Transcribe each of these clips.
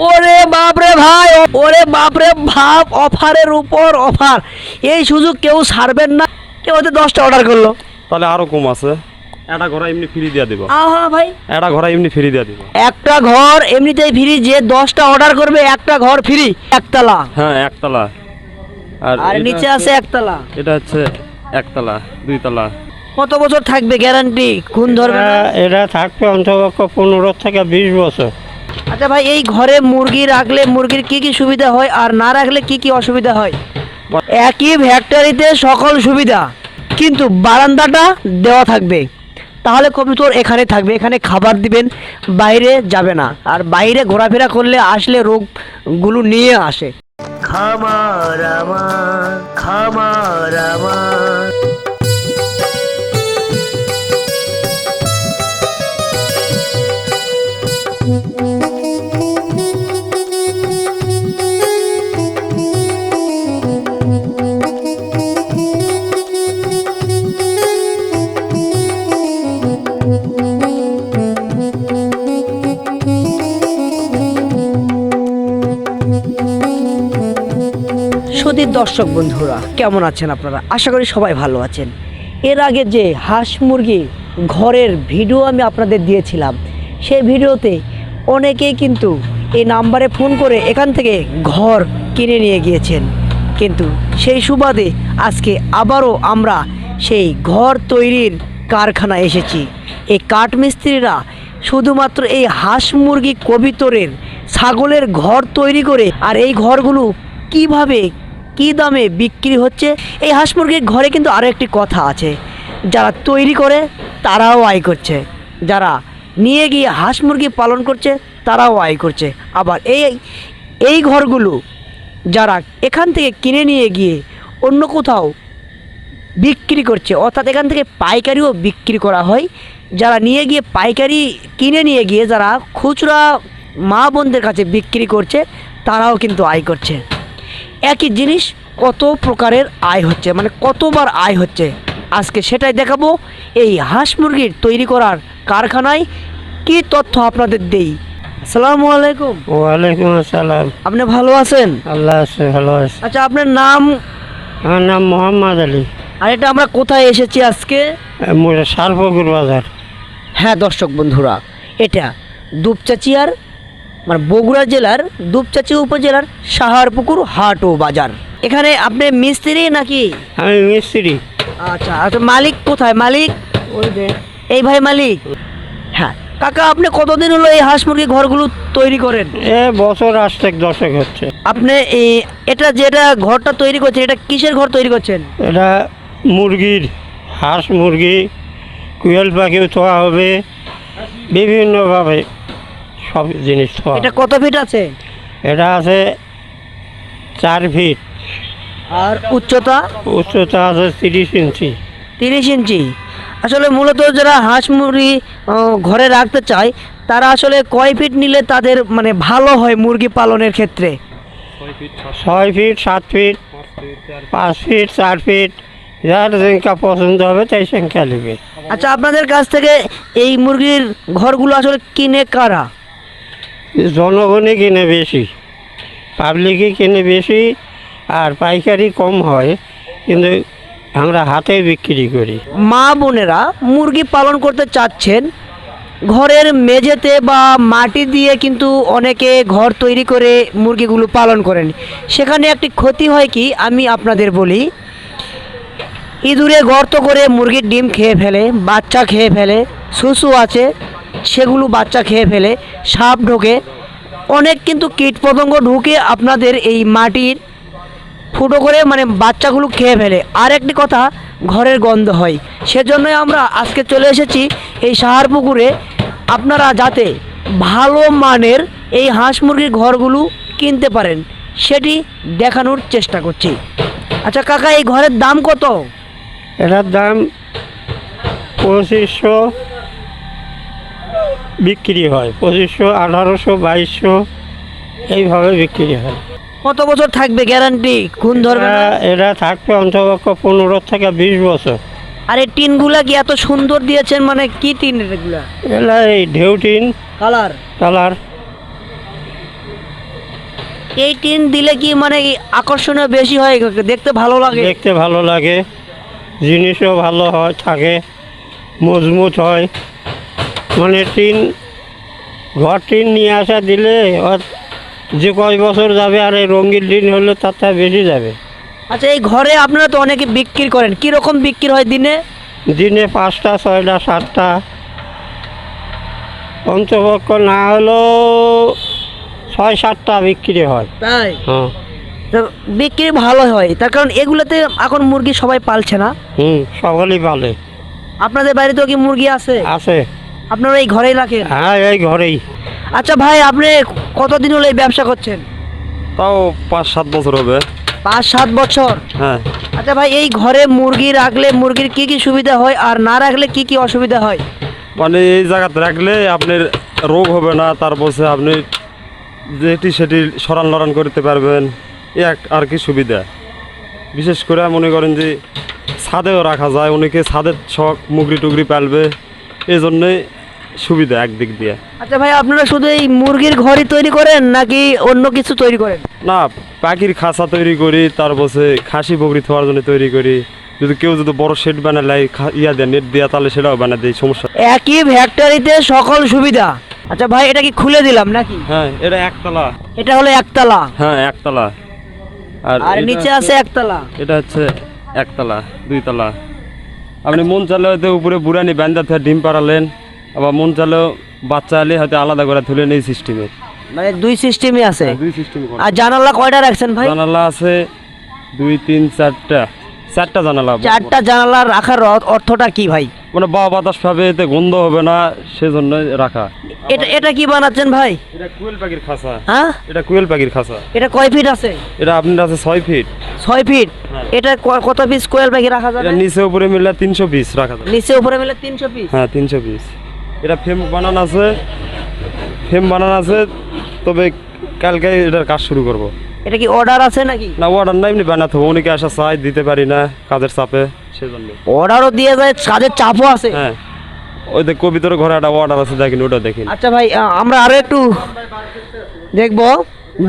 ওরে বাপরে ভাই ওরে বাপরে ভাব অফারের উপর অফার। এই সুযোগ কেউ ছাড়বেন না। কেউ হয়তো দশটা অর্ডার করল। তাহলে আরও কম আছে। একটা ঘোড়া এমনি ফ্রি দিয়ে দিব। আহা ভাই। একটা ঘোড়া এমনি ফ্রি দিয়ে দিব। একটা ঘর এমনিতেই ফ্রি যে দশটা অর্ডার করবে একটা ঘর ফ্রি একতলা। হ্যাঁ একতলা। আর আর এটা নিচে আছে একতলা। এটা হচ্ছে একতলা দুইতলা। কত বছর থাকবে গ্যারান্টি কোন ধরবে না? এটা- এটা থাকবে অন্তপক্ষ পনেরো থেকে বিশ বছর। আচ্ছা ভাই, এই ঘরে মুরগি রাখলে মুরগির কি কি সুবিধা হয় আর না রাখলে কি কি অসুবিধা হয়? একই ফ্যাক্টরিতে সকল সুবিধা, কিন্তু বারান্দাটা দেওয়া থাকবে। তাহলে কবুতর এখানে থাকবে, এখানে খাবার দিবেন, বাইরে যাবে না। আর বাইরে ঘোরাফেরা করলে আসলে রোগগুলো নিয়ে আসে। খামার আমার খামার আমার। দর্শক বন্ধুরা, কেমন আছেন আপনারা? আশা করি সবাই ভালো আছেন। এর আগে যে হাঁস মুরগি ঘরের ভিডিও আমি আপনাদের দিয়েছিলাম, সেই ভিডিওতে অনেকেই কিন্তু এই নাম্বারে ফোন করে এখান থেকে ঘর কিনে নিয়ে গিয়েছেন। কিন্তু সেই সুবাদে আজকে আবারও আমরা সেই ঘর তৈরির কারখানা এসেছি। এই কাঠমিস্ত্রিরা শুধুমাত্র এই হাঁস মুরগি কবিতরের ছাগলের ঘর তৈরি করে আর এই ঘরগুলো কীভাবে কি দামে বিক্রি হচ্ছে? এই হাঁস মুরগির ঘরে কিন্তু আরও একটি কথা আছে। যারা তৈরি করে, তারাও আয় করছে। যারা নিয়ে গিয়ে হাঁস মুরগি পালন করছে, তারাও আয় করছে। আবার এই এই ঘরগুলো যারা এখান থেকে কিনে নিয়ে গিয়ে অন্য কোথাও বিক্রি করছে, অর্থাৎ এখান থেকে পাইকারিও বিক্রি করা হয়। যারা নিয়ে গিয়ে পাইকারি কিনে নিয়ে গিয়ে যারা খুচরা মা বোনদের কাছে বিক্রি করছে, তারাও কিন্তু আয় করছে। একই জিনিস কত প্রকারের আয় হচ্ছে মানে কতবার আয় হচ্ছে। আজকে সেটাই দেখাবো এই হাঁস মুরগির তৈরি করার কারখানায় কি তথ্য আপনাদের দেই? আসসালামু আলাইকুম। ওয়ালাইকুম আসসালাম। আপনি ভালো আছেন? আল্লাহ আছে ভালো আছে। আচ্ছা আপনার নাম? আমার নাম মোহাম্মদ আলী। আর এটা আমরা কোথায় এসেছি আজকে? সারপুকুর বাজার। হ্যাঁ দর্শক বন্ধুরা এটা দুপচাচিয়ার মানে বগুড়া জেলার দুপচাচি উপজেলার সাহারপুকুর হাট ও বাজার। এখানে আপনি মিস্ত্রি নাকি? আমি মিস্ত্রি। আচ্ছা আচ্ছা মালিক কোথায়? মালিক? ওই যে। এই ভাই মালিক? হ্যাঁ কাকা আপনি কতদিন হলো এই হাঁস মুরগি ঘরগুলো তৈরি করেন? এ বছর আসতে দশক হচ্ছে। আপনি এই এটা যেটা ঘরটা তৈরি করছেন এটা কিসের ঘর তৈরি করছেন? এটা মুরগির হাঁস মুরগি কুয়েল পাখিও থোয়া হবে বিভিন্নভাবে। সব জিনিস থোয়া এটা কত ফিট আছে? এটা আছে চার ফিট আর উচ্চতা? উচ্চতা আছে তিরিশ ইঞ্চি। তিরিশ ইঞ্চি। আসলে মূলত যারা হাঁস মুরগি ঘরে রাখতে চায় তারা আসলে কয় ফিট নিলে তাদের মানে ভালো হয় মুরগি পালনের ক্ষেত্রে? ছয় ফিট সাত ফিট পাঁচ ফিট চার ফিট যার সংখ্যা পছন্দ হবে তাই সংখ্যা নেবে। আচ্ছা আপনাদের কাছ থেকে এই মুরগির ঘরগুলো আসলে কিনে কারা? জনগণই কিনে বেশি পাবলিকই কিনে বেশি আর পাইকারি কম হয়, কিন্তু আমরা হাতে বিক্রি করি। মা বোনেরা মুরগি পালন করতে চাচ্ছেন, ঘরের মেঝেতে বা মাটি দিয়ে কিন্তু অনেকে ঘর তৈরি করে মুরগিগুলো পালন করেন। সেখানে একটি ক্ষতি হয় কি? আমি আপনাদের বলি, ইঁদুরে গর্ত করে মুরগির ডিম খেয়ে ফেলে, বাচ্চা খেয়ে ফেলে শুশু আছে সেগুলো বাচ্চা খেয়ে ফেলে, সাপ ঢোকে। অনেক কিন্তু কীটপতঙ্গ ঢুকে আপনাদের এই মাটির ফুটো করে মানে বাচ্চাগুলো খেয়ে ফেলে। আর একটি কথা, ঘরের গন্ধ হয়। সেজন্যই আমরা আজকে চলে এসেছি এই সাহার পুকুরে আপনারা যাতে ভালো মানের এই হাঁস মুরগির ঘরগুলো কিনতে পারেন, সেটি দেখানোর চেষ্টা করছি। আচ্ছা কাকা, এই ঘরের দাম কত? এটার দাম পঁচিশশো বিক্রি হয়। পঁচিশশো আঠারোশো বাইশশো এইভাবে বিক্রি হয়। কত বছর থাকবে গ্যারান্টি? কোন ধরবে না? এটা- থাকবে অন্তপক্ষ পনেরো থেকে বিশ বছর। আর এই টিনগুলা কি এত সুন্দর দিয়েছেন? মানে কি টিন এগুলা? এটা এই ঢেউ টিন। কালার? কালার। এই টিন দিলে কি মানে আকর্ষণীয় বেশি হয়? দেখতে ভালো লাগে। দেখতে ভালো লাগে। জিনিসও ভালো হয় থাকে। মজবুত হয়। মানে টিন ঘর টিন নিয়ে আসা দিলে ওর যে কয় বছর যাবে আর এই রঙিন টিন হলে তার থেকে বেশি যাবে। আচ্ছা এই ঘরে আপনারা তো অনেকে বিক্রি করেন। কি রকম বিক্রি হয় দিনে? দিনে পাঁচটা ছয়টা সাতটা। পঞ্চপক্ষ না হলেও ছয় সাতটা বিক্রি হয়। তাই? হ্যাঁ। বিক্রি ভালো হয়। তার কারণ এগুলোতে এখন মুরগি সবাই পালছে না। হুম সকলেই পালে। আপনাদের বাড়িতেও কি মুরগি আছে? আছে। আপনারা এই ঘরেই রাখেন? হ্যাঁ এই ঘরেই। আচ্ছা ভাই আপনি কতদিন হলো এই ব্যবসা করছেন? তাও পাঁচ সাত বছর হবে। পাঁচ সাত বছর? হ্যাঁ। আচ্ছা ভাই এই ঘরে মুরগি রাখলে মুরগির কি কি সুবিধা হয় আর না রাখলে কি কি অসুবিধা হয়? মানে এই জায়গাতে রাখলে আপনার রোগ হবে না তারপরে আপনি যেটি সেটি সরান লড়ান করতে পারবেন। এক আর কি সুবিধা। বিশেষ করে মনে করেন যে ছাদেও রাখা যায় অনেকে ছাদের শখ মুগরি টুগরি পালবে। এই জন্যে সুবিধা একদিক দিয়ে। আচ্ছা ভাই আপনারা শুধু এই মুরগির ঘরই তৈরি করেন নাকি অন্য কিছু তৈরি করেন? না পাখির খাঁচা তৈরি করি তারপরে খাসি বকরি থাকার জন্য তৈরি করি। যদি কেউ যদি বড় শেড বানালে ইয়া দেয় নেট দেওয়া তাহলে সেটাও বানা দেয় সমস্যা একই ফ্যাক্টরিতে সকল সুবিধা। আচ্ছা ভাই এটা কি খুলে দিলাম নাকি? হ্যাঁ এটা একতলা। এটা হলো একতলা। হ্যাঁ একতলা। আর এটা নিচে আছে একতলা। এটা হচ্ছে একতলা দুইতলা। আপনি মন চালে হয়তো উপরে বুড়ানি ব্যান্দা থেকে ডিম পাড়ালেন। আবার মন চালেও বাচ্চা এলে হয়তো আলাদা করে তুলে নেই সিস্টেমে মানে দুই সিস্টেমই আছে? দুই সিস্টেম আর জানালা কয়টা রাখছেন ভাই? জানালা আছে দুই তিন চারটা। চারটা জানালা চারটা জানালা রাখার অর্থটা কি ভাই? মানে বা বাতাস পাবে এতে গন্ধ হবে না সেজন্য রাখা। এটা এটা কি বানাচ্ছেন ভাই? এটা কুয়েল পাখির খাঁচা হ্যাঁ? এটা কুয়েল পাখির খাঁচা এটা কয় ফিট আছে? এটা আপনার আছে ছয় ফিট ছয় ফিট হ্যাঁ। এটা কত পিস কোয়েল পাখি রাখা যাবে? নিচে উপরে মিলে তিনশো পিস রাখা যাবে। নিচে উপরে মিলে তিনশো পিস হ্যাঁ তিনশো পিস এটা ফ্রেম বানানো আছে ফ্রেম বানানো আছে তবে কালকে এটার কাজ শুরু করব। এটা কি অর্ডার আছে নাকি? না অর্ডার না এমনি বানাতে হবে। অনেকে আসা চাই দিতে পারি না কাজের চাপে সেজন্য। অর্ডারও দিয়ে যায় কাজের চাপও আছে। হ্যাঁ। ওই দেখ কবিতর ঘরে একটা অর্ডার আছে দেখিনি ওটা দেখিনি। আচ্ছা ভাই আমরা আরও একটু দেখব।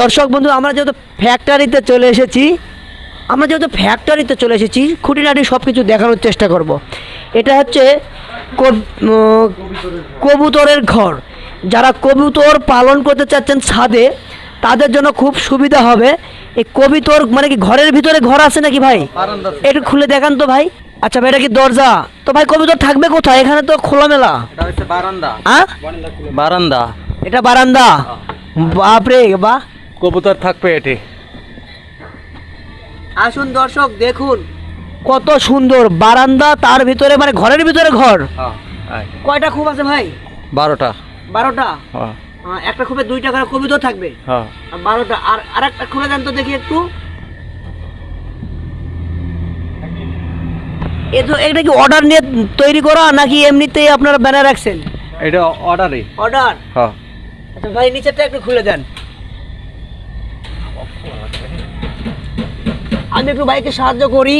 দর্শক বন্ধু আমরা যেহেতু ফ্যাক্টরিতে চলে এসেছি আমরা যেহেতু ফ্যাক্টরিতে চলে এসেছি খুঁটিনাটি সব কিছু দেখানোর চেষ্টা করব। এটা হচ্ছে কবুতরের ঘর। যারা কবুতর পালন করতে চাচ্ছেন ছাদে তাদের জন্য খুব সুবিধা হবে। এই কবিতর মানে কি ঘরের ভিতরে ঘর আছে নাকি ভাই? একটু খুলে দেখান তো ভাই। আচ্ছা ভাই এটা কি দরজা? তো ভাই কবুতর থাকবে কোথায়? এখানে তো খোলামেলা। এটা হচ্ছে বারান্দা। হ্যাঁ বারান্দা এটা বারান্দা? বাপরে বা কবুতর থাকবে এটি। আসুন দর্শক দেখুন। কত সুন্দর বারান্দা তার ভিতরে মানে ঘরের ভিতরে ঘর। কয়টা খুব আছে ভাই? বারোটা। বারোটা? হ্যাঁ। একটা খুবে দুইটা করে কবিতর থাকবে? হ্যাঁ। আর বারোটা আর আরেকটা খুলে দেন তো দেখি একটু। এ তো এটা কি অর্ডার নিয়ে তৈরি করা নাকি এমনিতেই আপনারা ব্যানার রাখছেন? এটা অর্ডারই অর্ডার হ্যাঁ। আচ্ছা ভাই নিচেরটা একটু খুলে দেন। আমি একটু ভাইকে সাহায্য করি।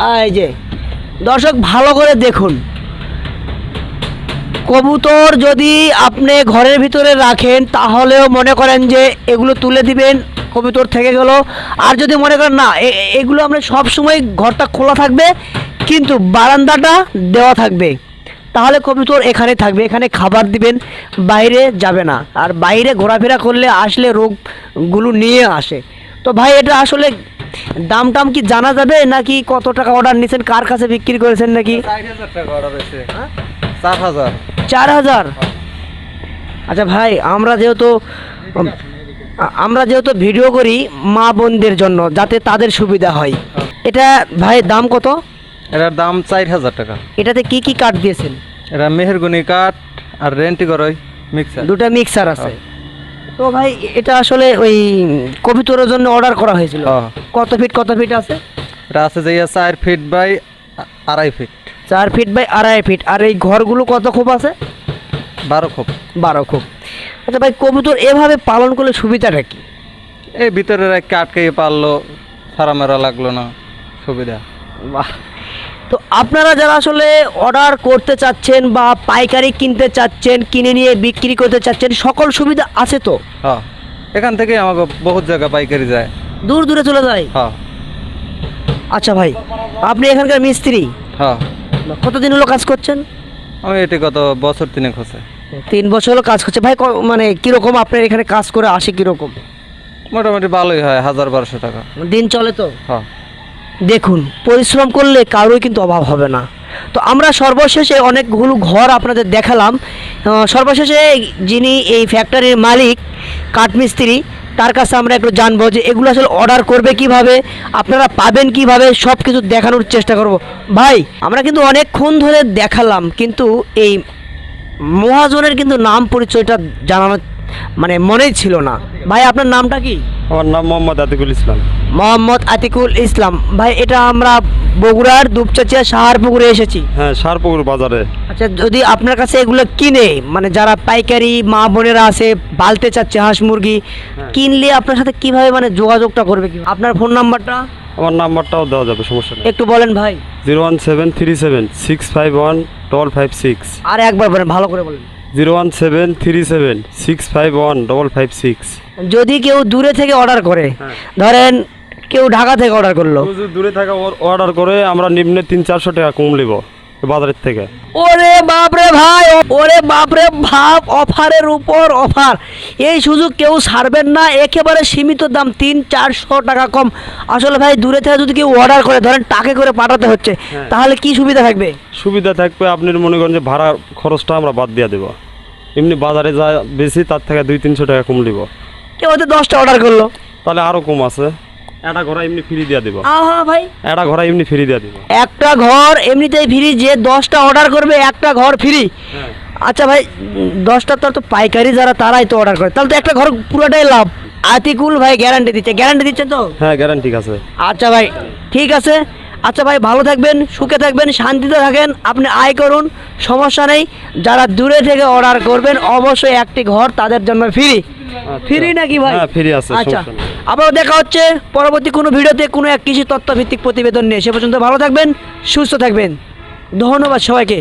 এই যে, দর্শক, ভালো করে দেখুন। কবুতর যদি আপনি ঘরের ভিতরে রাখেন, তাহলেও মনে করেন যে এগুলো তুলে দিবেন, কবুতর থেকে গেল। আর যদি মনে করেন না এগুলো আমরা সব সময় ঘরটা খোলা থাকবে, কিন্তু বারান্দাটা দেওয়া থাকবে। তাহলে কবুতর এখানে থাকবে, এখানে খাবার দিবেন, বাইরে যাবে না। আর বাইরে ঘোরাফেরা করলে আসলে রোগগুলো নিয়ে আসে। তো ভাই, এটা আসলে দাম টাম কি জানা যাবে? নাকি কত টাকা অর্ডার নিয়েছেন কার কাছে বিক্রি করেছেন নাকি? চার হাজার। চার আচ্ছা ভাই আমরা যেহেতু আমরা যেহেতু ভিডিও করি মা বোনদের জন্য যাতে তাদের সুবিধা হয়। এটা ভাই দাম কত? এটার দাম চার হাজার টাকা। এটাতে কি কি কাঠ দিয়েছেন? এটা মেহেরগুনি কাঠ আর রেন্টি করই মিক্সার দুটা মিক্সার আছে। তো ভাই এটা আসলে ওই কবিতরের জন্য অর্ডার করা হয়েছিল। হ্যাঁ। কত ফিট কত ফিট আছে? এটা আছে যে চার ফিট বাই আড়াই ফিট চার ফিট বাই আড়াই ফিট আর এই ঘরগুলো কত খুব আছে? বারো খুব। বারো খুব। আচ্ছা ভাই কবুতর এভাবে পালন করলে সুবিধাটা কি? এই ভিতরে আটকে পারল সারা মেরা লাগল না সুবিধা। বাহ। আপনারা যারা আসলে অর্ডার করতে চাচ্ছেন বা পাইকারি কিনতে চাচ্ছেন কিনে নিয়ে বিক্রি করতে চাচ্ছেন সকল সুবিধা আছে তো? হ্যাঁ। এখান থেকে আমাকে বহুত জায়গা পাইকারি যায়। দূর দূরে চলে যায়? হ্যাঁ। আচ্ছা ভাই আপনি এখানকার মিস্ত্রি? হ্যাঁ। কতদিন হলো কাজ করছেন? আমি এটি গত বছর তিনেক হচ্ছে। তিন বছর হলো কাজ করছে। ভাই ক- মানে কীরকম আপনার এখানে কাজ করে আসে কীরকম? মোটামুটি ভালোই হয় হাজার বারোশো টাকা। দিন চলে তো? হ্যাঁ। দেখুন, পরিশ্রম করলে কারোই কিন্তু অভাব হবে না। তো আমরা সর্বশেষে অনেকগুলো ঘর আপনাদের দেখালাম। সর্বশেষে যিনি এই ফ্যাক্টরির মালিক, কাঠমিস্ত্রি, তার কাছে আমরা একটু জানব যে এগুলো আসলে অর্ডার করবে কীভাবে, আপনারা পাবেন কীভাবে সব কিছু দেখানোর চেষ্টা করব। ভাই, আমরা কিন্তু অনেকক্ষণ ধরে দেখালাম, কিন্তু এই মহাজনের কিন্তু নাম পরিচয়টা জানানো মানে মনেই ছিল না। ভাই আপনার নামটা কি? আমার নাম মোহাম্মদ আতিকুল ইসলাম। মোহাম্মদ আতিকুল ইসলাম। ভাই এটা আমরা বগুড়ার দুপচাচিয়া সাহারপুকুরে এসেছি। হ্যাঁ সারপুকুর বাজারে। আচ্ছা যদি আপনার কাছে এগুলো কিনে মানে যারা পাইকারি মা বোনেরা আছে পালতে চাচ্ছে হাঁস মুরগি কিনলে আপনার সাথে কীভাবে মানে যোগাযোগটা করবে কি? আপনার ফোন নাম্বারটা? আমার নাম্বারটাও দেওয়া যাবে সমস্যা নেই। একটু বলেন ভাই। Zero one seven three seven six five one double five six. আর একবার বলেন ভালো করে বলেন। Zero one seven three seven six five one double five six. যদি কেউ দূরে থেকে অর্ডার করে ধরেন কেউ ঢাকা থেকে অর্ডার করল। দূরে থাকা অর্ডার করে আমরা নিম্নে তিন চারশো টাকা কম নিব। বাজারের থেকে। ওরে বাপরে ভাই ওরে বাপরে ভাব অফারের উপর অফার। এই সুযোগ কেউ ছাড়বেন না একেবারে সীমিত দাম তিন চারশো টাকা কম। আসলে ভাই দূরে থেকে যদি কেউ অর্ডার করে ধরেন টাকে করে পাঠাতে হচ্ছে তাহলে কি সুবিধা থাকবে? সুবিধা থাকবে আপনি মনে করেন যে ভাড়া খরচটা আমরা বাদ দিয়ে দেবো। এমনি বাজারে যা বেশি তার থেকে দুই তিনশো টাকা কম নিব কেউ হয়তো দশটা অর্ডার করল। তাহলে আরও কম আছে। একটা ঘোড়া এমনি ফ্রি দিয়ে দিব। আহা ভাই। একটা ঘোড়া এমনি ফ্রি দিয়ে দিব। একটা ঘর এমনিতেই ফ্রি যে দশটা অর্ডার করবে একটা ঘর ফ্রি আচ্ছা ভাই দশটা তো তো পাইকারি যারা তারাই তো অর্ডার করে। তাহলে তো একটা ঘর পুরোটাই লাভ। আতিকুল ভাই গ্যারান্টি দিচ্ছে। গ্যারান্টি দিচ্ছে তো? হ্যাঁ গ্যারান্টি আছে। আচ্ছা ভাই ঠিক আছে। আচ্ছা ভাই ভালো থাকবেন সুখে থাকবেন শান্তিতে থাকেন। আপনি আয় করুন সমস্যা নেই। যারা দূরে থেকে অর্ডার করবেন অবশ্যই একটি ঘর তাদের জন্য ফ্রি ফ্রি নাকি ভাই? হ্যাঁ, ফ্রি আছে, আচ্ছা। আবার দেখা হচ্ছে পরবর্তী কোনো ভিডিওতে কোনো এক কৃষি তথ্য ভিত্তিক প্রতিবেদন নিয়ে। সে পর্যন্ত ভালো থাকবেন সুস্থ থাকবেন। ধন্যবাদ সবাইকে।